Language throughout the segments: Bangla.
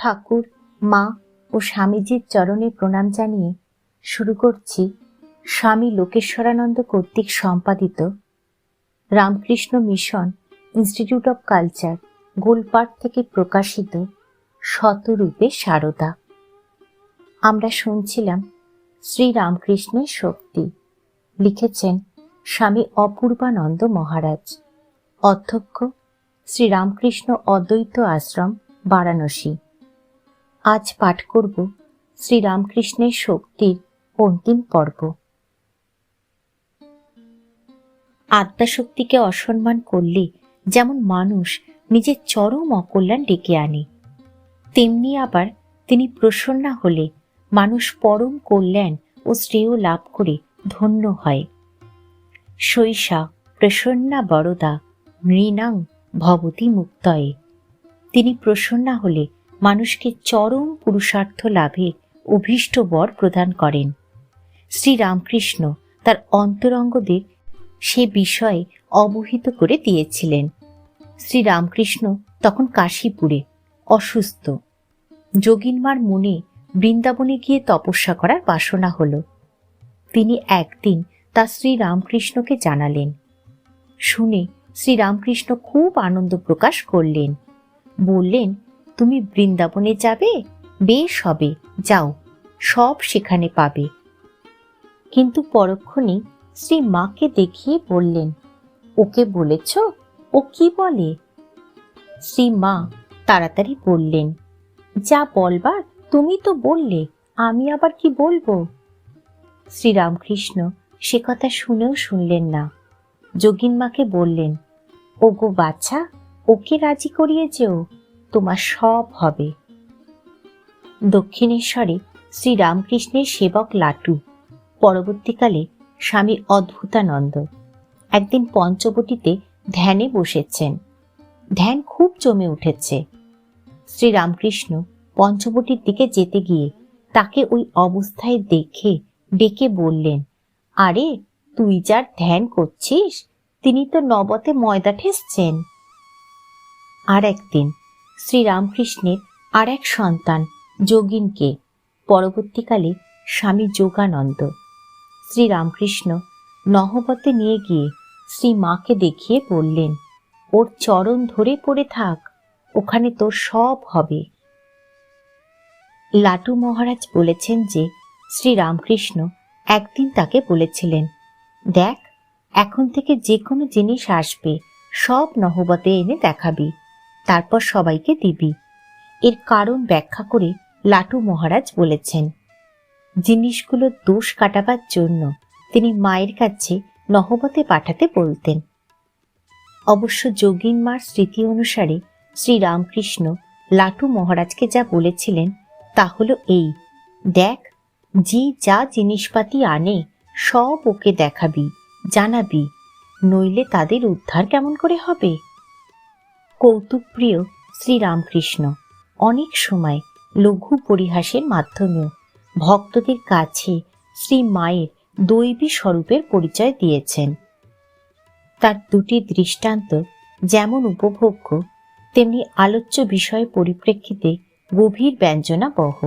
ঠাকুর, মা ও স্বামীজির চরণে প্রণাম জানিয়ে শুরু করছি স্বামী লোকেশ্বরানন্দ কর্তৃক সম্পাদিত Ramakrishna mission institute of culture Golpark থেকে প্রকাশিত শতরূপে সারদা। আমরা শুনছিলাম শ্রী রামকৃষ্ণের শক্তি, লিখেছেন স্বামী অপূর্বানন্দ মহারাজ, অধ্যক্ষ শ্রী রামকৃষ্ণ অদ্বৈত আশ্রম, বারাণসী। আজ পাঠ করব শ্রীরামকৃষ্ণের শক্তির অন্তিম পর্ব। আত্মাশক্তিকে অসম্মান করলে যেমন মানুষ নিজের চরম অকল্যাণ ডেকে আনে, তেমনি আবার তিনি প্রসন্না হলে মানুষ পরম কল্যাণ ও শ্রেয় লাভ করে ধন্য হয়। শৈশা প্রসন্না বরদা নৃণাং ভবতী মুক্তয়ে। তিনি প্রসন্না হলে মানুষকে চরম পুরুষার্থ লাভে অভীষ্ট বর প্রদান করেন। শ্রীরামকৃষ্ণ তার অন্তরঙ্গদের সে বিষয়ে অবহিত করে দিয়েছিলেন। শ্রীরামকৃষ্ণ তখন কাশীপুরে অসুস্থ। যোগিনমার মনে বৃন্দাবনে গিয়ে তপস্যা করার বাসনা হল। তিনি একদিন তা শ্রীরামকৃষ্ণকে জানালেন। শুনে শ্রীরামকৃষ্ণ খুব আনন্দ প্রকাশ করলেন। বললেন তুমি বৃন্দাবনে যাবে, বেশ হবে, যাও, সব সেখানে পাবে। কিন্তু পরক্ষণে শ্রী মাকে দেখিয়ে বললেন, ওকে বলেছ? ও কি বলে? শ্রী মা তাড়াতাড়ি বললেন, যা বলবার তুমি তো বললে, আমি আবার কি বলব? শ্রীরামকৃষ্ণ সে কথা শুনেও শুনলেন না। যোগিন মাকে বললেন, ওগো বাচ্চা ওকে রাজি করিয়ে যেও তোমার সব হবে। দক্ষিণেশ্বরে শ্রী রামকৃষ্ণের সেবক লাটু। পরবর্তীকালে স্বামী অদ্ভুতানন্দ। একদিন পঞ্চবটিতে ধ্যানে বসেছেন। ধ্যান খুব জমে উঠেছে। শ্রী রামকৃষ্ণ পঞ্চবটির দিকে যেতে গিয়ে তাকে ওই অবস্থায় দেখে ডেকে বললেন, আরে, তুই যার ধ্যান করছিস, তিনি তো নবতে ময়দা ঠেসছেন। আর একদিন শ্রী রামকৃষ্ণের আর এক সন্তান, যোগিনকে। পরবর্তীকালে স্বামী যোগানন্দ। শ্রীরামকৃষ্ণ নহবতে নিয়ে গিয়ে শ্রী মাকে দেখিয়ে বললেন, ওর চরণ ধরে পড়ে থাক, ওখানে তোর সব হবে। লাটু মহারাজ বলেছেন যে শ্রী রামকৃষ্ণ একদিন তাকে বলেছিলেন, দেখ, এখন থেকে যে কোনো জিনিস আসবে, সব নহবতে এনে দেখাবি। তারপর সবাইকে দিবি। এর কারণ ব্যাখ্যা করে লাটু মহারাজ বলেছেন জিনিসগুলোর দোষ কাটাবার জন্য তিনি মায়ের কাছে নহবতে পাঠাতে বলতেন। অবশ্য যোগিন মার স্মৃতি অনুসারে শ্রীরামকৃষ্ণ লাটু মহারাজকে যা বলেছিলেন তা হলো এই, দেখ, যে যা জিনিসপাতি আনে সব ওকে দেখাবি, জানাবি, নইলে তাদের উদ্ধার কেমন করে হবে? কৌতুকপ্রিয় শ্রীরামকৃষ্ণ। অনেক সময় লঘু পরিহাসের মাধ্যমেও ভক্তদের কাছে শ্রী মায়ের দৈবী স্বরূপের পরিচয় দিয়েছেন। তার দুটি দৃষ্টান্ত যেমন উপভোগ্য, তেমনি আলোচ্য বিষয় পরিপ্রেক্ষিতে গভীর ব্যঞ্জনা বহ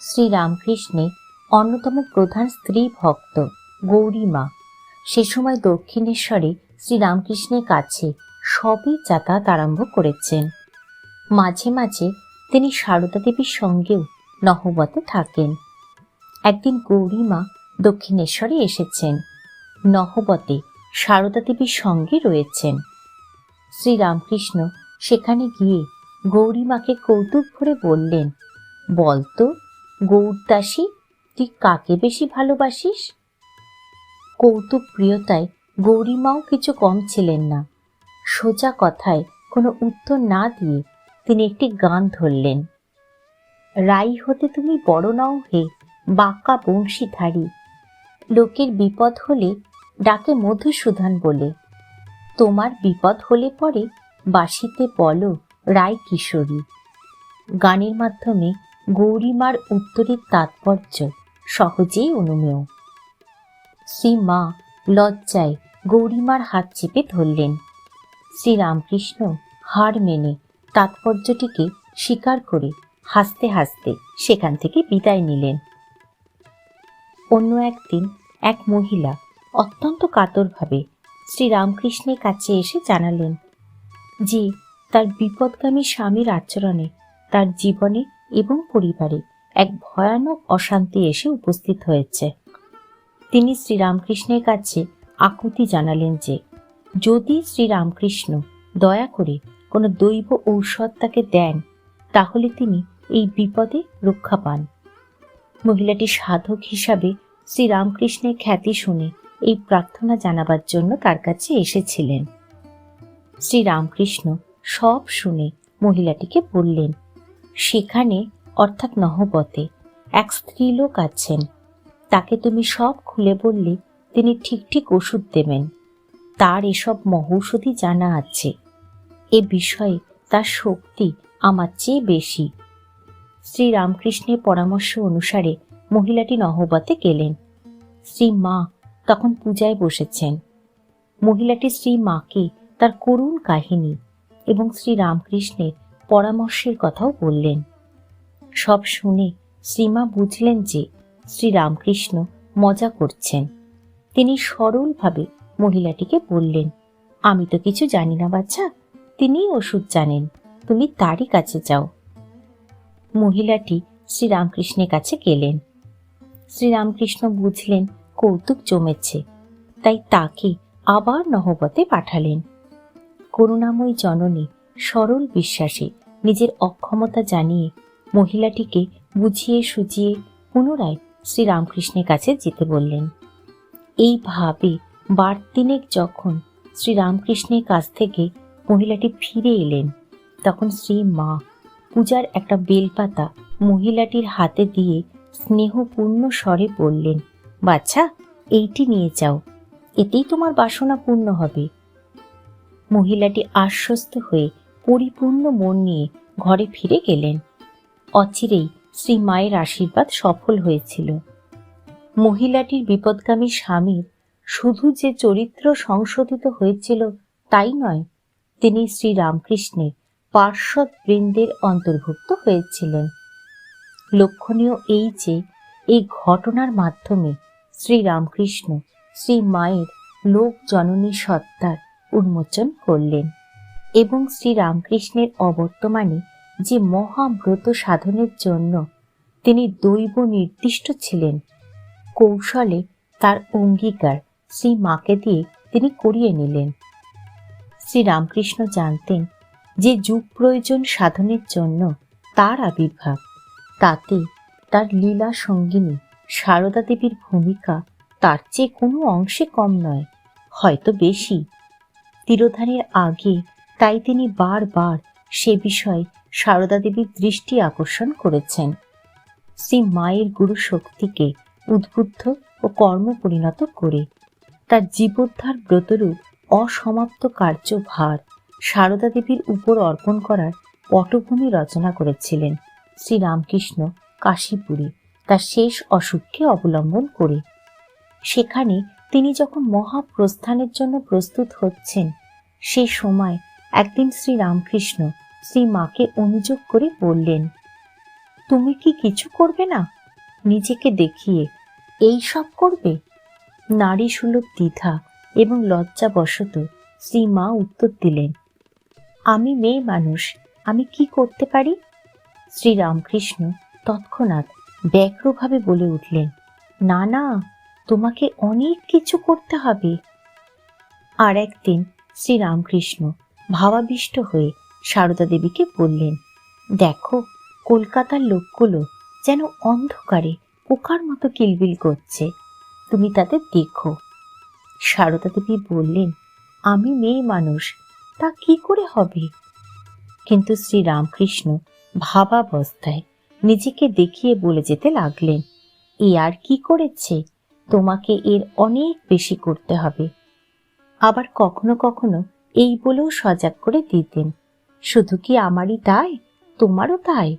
শ্রী রামকৃষ্ণে অন্যতম প্রধান স্ত্রী ভক্ত গৌরীমা সে সময় দক্ষিণেশ্বরে শ্রীরামকৃষ্ণের কাছে সবই যাতায়াত আরম্ভ করেছেন। মাঝে মাঝে তিনি সারদা দেবীর সঙ্গেও নহবতে থাকেন। একদিন গৌরীমা দক্ষিণেশ্বরে এসেছেন। নহবতে সারদা দেবীর সঙ্গে রয়েছেন। শ্রীরামকৃষ্ণ সেখানে গিয়ে গৌরীমাকে কৌতুক ভরে বললেন বলতো গৌরদাসী, তুই কাকে বেশি ভালোবাসিস? কৌতুক প্রিয়তায় গৌরীমাও কিছু কম ছিলেন না। সোজা কথায় কোনো উত্তর না দিয়ে তিনি একটি গান ধরলেন। রাই হতে তুমি বড় নাও হে, বাঁকা বংশীধারী। লোকের বিপদ হলে ডাকে মধুসূদন বলে। তোমার বিপদ হলে পরে বাসিতে বলো রায় কিশোরী। গানের মাধ্যমে গৌরীমার উত্তরের তাৎপর্য সহজেই অনুমেয়। শ্রী মা লজ্জায় গৌরীমার হাত চেপে ধরলেন। শ্রী রামকৃষ্ণ হার মেনে তাৎপর্যটিকে স্বীকার করে হাসতে হাসতে সেখান থেকে বিদায় নিলেন। অন্য একদিন এক মহিলা অত্যন্ত কাতরভাবে শ্রীরামকৃষ্ণের কাছে এসে জানালেন যে তার বিপদগামী স্বামীর আচরণে, তার জীবনে এবং পরিবারে এক ভয়ানক অশান্তি এসে উপস্থিত হয়েছে। তিনি শ্রীরামকৃষ্ণের কাছে আকুতি জানালেন যে যদি শ্রীরামকৃষ্ণ দয়া করে কোনো দৈব ঔষধ তাকে দেন, তাহলে তিনি এই বিপদে রক্ষা পান। মহিলাটি সাধক হিসাবে শ্রীরামকৃষ্ণের খ্যাতি শুনে এই প্রার্থনা জানাবার জন্য তার কাছে এসেছিলেন। শ্রীরামকৃষ্ণ সব শুনে মহিলাটিকে বললেন, সেখানে, অর্থাৎ নহবতে, এক স্ত্রীলোক আছেন। তাকে তুমি সব খুলে বললে তিনি ঠিক ঠিক ওষুধ দেবেন। তার এসব মহৌষধি জানা আছে। এ বিষয়ে তার শক্তি আমার চেয়ে বেশি। শ্রীরামকৃষ্ণের পরামর্শ অনুসারে মহিলাটি নহবতে গেলেন। শ্রী মা তখন পূজায় বসেছেন। মহিলাটি শ্রী মাকে তার করুণ কাহিনী এবং শ্রী রামকৃষ্ণের পরামর্শের কথাও বললেন। সব শুনে শ্রীমা বুঝলেন যে শ্রী রামকৃষ্ণ মজা করছেন। তিনি সরলভাবে মহিলাটিকে বললেন, আমি তো কিছু জানি না বাচ্চা, তিনিই ওষুধ জানেন, তুমি তারই কাছে যাও। মহিলাটি শ্রীরামকৃষ্ণের কাছে গেলেন। শ্রীরামকৃষ্ণ বুঝলেন কৌতুক জমেছে, তাই তাকে আবার নহবতে পাঠালেন। করুণাময়ী জননী সরল বিশ্বাসে নিজের অক্ষমতা জানিয়ে মহিলাটিকে বুঝিয়ে সুজিয়ে পুনরায় শ্রীরামকৃষ্ণের কাছে যেতে বললেন। এইভাবে বার তিনেক যখন শ্রীরামকৃষ্ণের কাছ থেকে মহিলাটি ফিরে এলেন, তখন শ্রী মা পূজার একটা বেলপাতা মহিলাটির হাতে দিয়ে স্নেহপূর্ণ স্বরে বললেন বাচ্চা এইটি নিয়ে যাও, এতেই তোমার বাসনা পূর্ণ হবে। মহিলাটি আশ্বস্ত হয়ে পরিপূর্ণ মন নিয়ে ঘরে ফিরে গেলেন। অচিরেই শ্রী মায়ের আশীর্বাদ সফল হয়েছিল। মহিলাটির বিপদগামী স্বামীর শুধু যে চরিত্র সংশোধিত হয়েছিল তাই নয়, তিনি শ্রী রামকৃষ্ণের পার্শ্বদ বৃন্দের অন্তর্ভুক্ত হয়েছিলেন। লক্ষণীয় এই যে, এই ঘটনার মাধ্যমে শ্রী রামকৃষ্ণ শ্রী মায়ের লোক জননী সত্তার উন্মোচন করলেন এবং শ্রীরামকৃষ্ণের অবর্তমানে যে মহাব্রত সাধনের জন্য তিনি দৈব নির্দিষ্ট ছিলেন, কৌশলে তার অঙ্গীকার শ্রী মাকে দিয়ে তিনি করিয়ে নিলেন। শ্রী রামকৃষ্ণ জানতেন যে যুগ প্রয়োজন সাধনের জন্য তার আবির্ভাব, তাতে তার লীলা সঙ্গিনী সারদা দেবীর ভূমিকা তার চেয়ে কোনো অংশে কম নয়, হয়তো বেশি। তিরোধানের আগে তাই তিনি বারবার সে বিষয়ে সারদা দেবীর দৃষ্টি আকর্ষণ করেছেন। শ্রী মায়ের গুরু শক্তিকে উদ্বুদ্ধ ও কর্ম পরিণত করে তার জীবোদ্ধার ব্রতরূপ অসমাপ্ত কার্যভার সারদা দেবীর উপর অর্পণ করার পটভূমি রচনা করেছিলেন শ্রীরামকৃষ্ণ কাশীপুরে তার শেষ অসুখকে অবলম্বন করে। সেখানে তিনি যখন মহাপ্রস্থানের জন্য প্রস্তুত হচ্ছেন, সে সময় একদিন শ্রী রামকৃষ্ণ শ্রী মাকে অনুযোগ করে বললেন, তুমি কি কিছু করবে না? নিজেকে দেখিয়ে এই সব করবে? নারী সুলভ দ্বিধা এবং লজ্জাবশত শ্রী মা উত্তর দিলেন, আমি মেয়ে মানুষ, আমি কি করতে পারি? শ্রী রামকৃষ্ণ তৎক্ষণাৎ ব্যগ্রভাবে বলে উঠলেন, না না, তোমাকে অনেক কিছু করতে হবে। আর একদিন শ্রী রামকৃষ্ণ ভাবাবিষ্ট হয়ে সারদা দেবীকে বললেন, দেখো, কলকাতার লোকগুলো যেন অন্ধকারে পোকার মতো কিলবিল করছে। তুমি তাতে দেখো। সারদা দেবী বললেন, আমি মেয়ে মানুষ, তা কি করে হবে? কিন্তু শ্রী রামকৃষ্ণ ভাবাবস্থায় নিজেকে দেখিয়ে বলে যেতে লাগলেন, এ আর কি করেছে? তোমাকে এর অনেক বেশি করতে হবে। আবার কখনো কখনো এই বলেও সজাগ করে দিতেন, শুধু কি আমারই তাই? তোমারও তাই?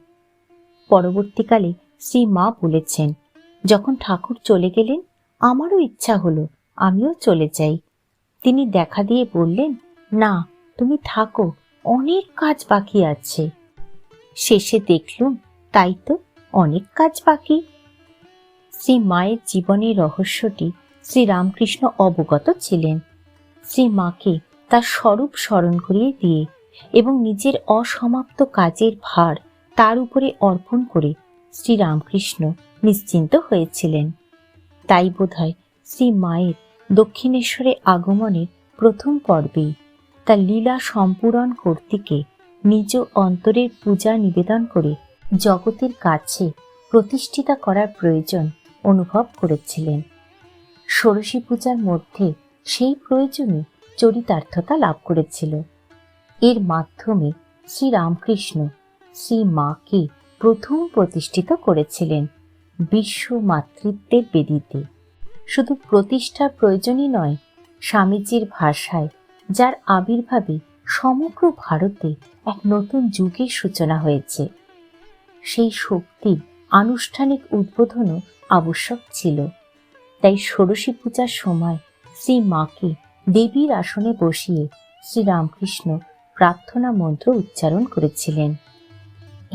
পরবর্তীকালে শ্রী মা বলেছেন, যখন ঠাকুর চলে গেলেন আমারও ইচ্ছা হলো, আমিও চলে যাই। তিনি দেখা দিয়ে বললেন, না, তুমি থাকো, অনেক কাজ বাকি আছে। শেষে দেখলুম, তাই তো, অনেক কাজ বাকি। শ্রী মায়ের জীবনের রহস্যটি শ্রী রামকৃষ্ণ অবগত ছিলেন। শ্রী মাকে তার স্বরূপ স্মরণ করিয়ে দিয়ে এবং নিজের অসমাপ্ত কাজের ভার তার উপরে অর্পণ করে শ্রী রামকৃষ্ণ নিশ্চিন্ত হয়েছিলেন। তাই বোধহয় শ্রী মায়ের দক্ষিণেশ্বরে আগমনের প্রথম পর্বেই তার লীলা সম্পূরণ কর্তৃকে নিজ অন্তরের পূজা নিবেদন করে জগতের কাছে প্রতিষ্ঠিতা করার প্রয়োজন অনুভব করেছিলেন। ষোড়শী পূজার মধ্যে সেই প্রয়োজনই চরিতার্থতা লাভ করেছিল। এর মাধ্যমে শ্রীরামকৃষ্ণ শ্রী মাকে প্রথম প্রতিষ্ঠিত করেছিলেন। বিশ্ব মাতৃত্বের বেদিতে। শুধু প্রতিষ্ঠার প্রয়োজনই নয়, স্বামীজির ভাষায়, যার আবির্ভাবে সমগ্র ভারতে এক নতুন যুগের সূচনা হয়েছে। সেই শক্তির আনুষ্ঠানিক উদ্বোধনও আবশ্যক ছিল। তাই ষোড়শী পূজার সময় শ্রী মাকে দেবীর আসনে বসিয়ে শ্রীরামকৃষ্ণ প্রার্থনা মন্ত্র উচ্চারণ করেছিলেন।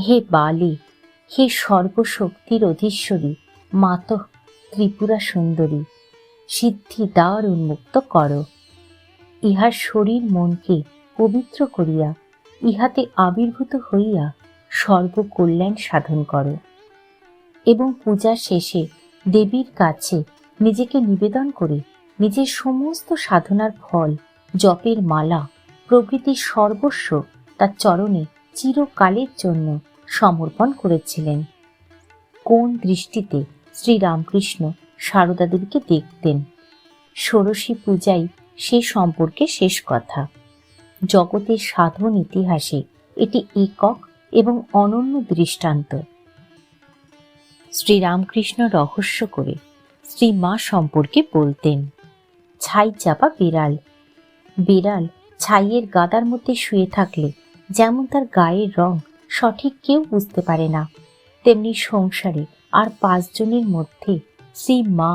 হে বালি হে সর্বশক্তির অধীশ্বরী, মাত ত্রিপুরা সুন্দরী, সিদ্ধি দ্বার উন্মুক্ত করো। ইহার শরীর মনকে পবিত্র করিয়া, ইহাতে আবির্ভূত হইয়া সর্বকল্যাণ সাধন করো। এবং পূজার শেষে দেবীর কাছে নিজেকে নিবেদন করে নিজের সমস্ত সাধনার ফল, জপের মালা প্রভৃতি সর্বস্ব তার চরণে চিরকালের জন্য সমর্পণ করেছিলেন। কোন দৃষ্টিতে শ্রীরামকৃষ্ণ সারদা দেবীকে দেখতেন? ষোড়শী পূজাই সে সম্পর্কে শেষ কথা। জগতের সাধন ইতিহাসে এটি একক এবং অনন্য দৃষ্টান্ত। শ্রীরামকৃষ্ণ রহস্য করে শ্রী মা সম্পর্কে বলতেন, ছাই চাপা বিড়াল। বিড়াল ছাইয়ের গাদার মধ্যে শুয়ে থাকলে যেমন তার গায়ের রং সঠিক কেউ বুঝতে পারে না। তেমনি সংসারে আর পাঁচজনের মধ্যে শ্রী মা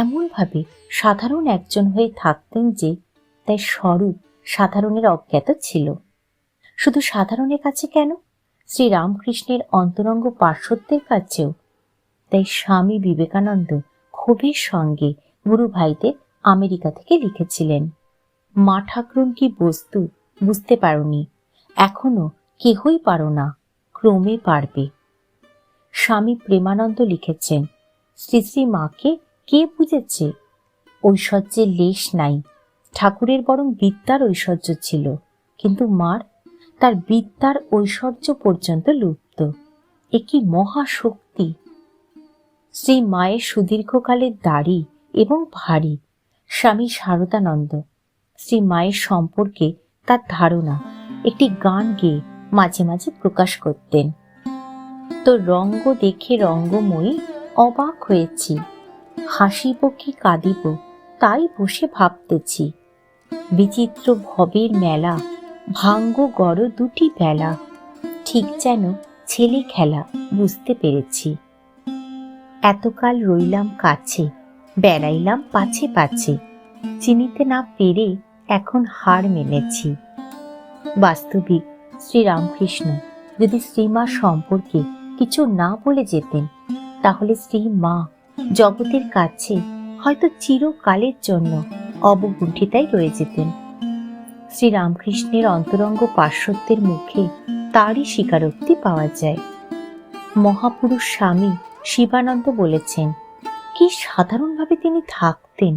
এমনভাবে সাধারণ একজন হয়ে থাকতেন যে তাই স্বরূপ সাধারণের অজ্ঞাত ছিল। শুধু সাধারণের কাছে কেন? শ্রী রামকৃষ্ণের অন্তরঙ্গ পার্শ্বদের কাছেও। তাই স্বামী বিবেকানন্দ ক্ষোভের সঙ্গে গুরু ভাইদের আমেরিকা থেকে লিখেছিলেন, মা ঠাকুরন কি বস্তু বুঝতে পারোনি। এখনও কেহই পারো না, ক্রমে পারবে। স্বামী প্রেমানন্দ লিখেছেন শ্রী শ্রী মাকে কে বুঝেছে? ঐশ্বর্যের লেশ নাই। ঠাকুরের বরং বিদ্যার ঐশ্বর্য ছিল, কিন্তু মার, তার বিদ্যার ঐশ্বর্য পর্যন্ত লুপ্ত। এ কি মহাশক্তি? শ্রী মায়ের সুদীর্ঘকালের দাড়ি এবং ভারী, স্বামী শারদানন্দ শ্রী মায়ের সম্পর্কে তার ধারণা, একটি গান গেয়ে মাঝে মাঝে প্রকাশ করতেন। তো রঙ্গ দেখে রঙ্গময়ী অবাক হয়েছি। হাসিব কি কাঁদিব, তাই বসে ভাবতেছি। বিচিত্র ভবের মেলা, ভাঙ্গ গড় দুটি বেলা, ঠিক যেন ছেলে খেলা, বুঝতে পেরেছি। এতকাল রইলাম কাছে, বেড়াইলাম পাছে পাছে, চিনিতে না পেরে এখন হার মেনেছি। বাস্তবিক শ্রীরামকৃষ্ণ, যদি শ্রীমা সম্পর্কে কিছু না বলে যেতেন, তাহলে শ্রী মা জগতের কাছে হয়তো চিরকালের জন্য অবগুণ্ঠিতাই রয়ে যেতেন। শ্রীরামকৃষ্ণের অন্তরঙ্গ পার্শ্বত্বের মুখে তারই স্বীকারোক্তি পাওয়া যায়। মহাপুরুষ স্বামী শিবানন্দ বলেছেন, কি সাধারণভাবে তিনি থাকতেন?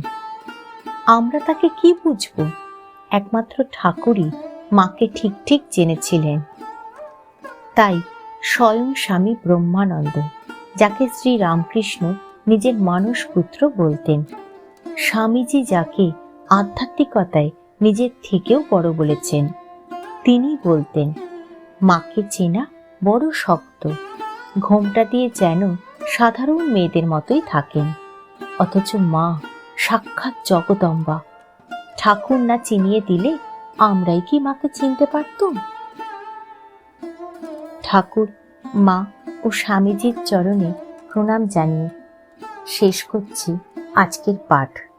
আমরা তাকে কি বুঝব? একমাত্র ঠাকুরই মাকে ঠিক ঠিক জেনেছিলেন। তাই স্বয়ং স্বামী ব্রহ্মানন্দ, যাকে শ্রী রামকৃষ্ণ নিজের মানস পুত্র বলতেন, স্বামীজি যাকে আধ্যাত্মিকতায় নিজের থেকেও বড় বলেছেন, তিনি বলতেন, মাকে চেনা বড় শক্ত, ঘোমটা দিয়ে যেন সাধারণ মেয়েদের মতোই থাকেন, অথচ মা সাক্ষাৎ জগদম্বা। ঠাকুর না চিনিয়ে দিলে আমরাই কি মাকে চিনতে পারতুম? ঠাকুর, মা ও স্বামীজির চরণে প্রণাম জানিয়ে শেষ করছি আজকের পাঠ।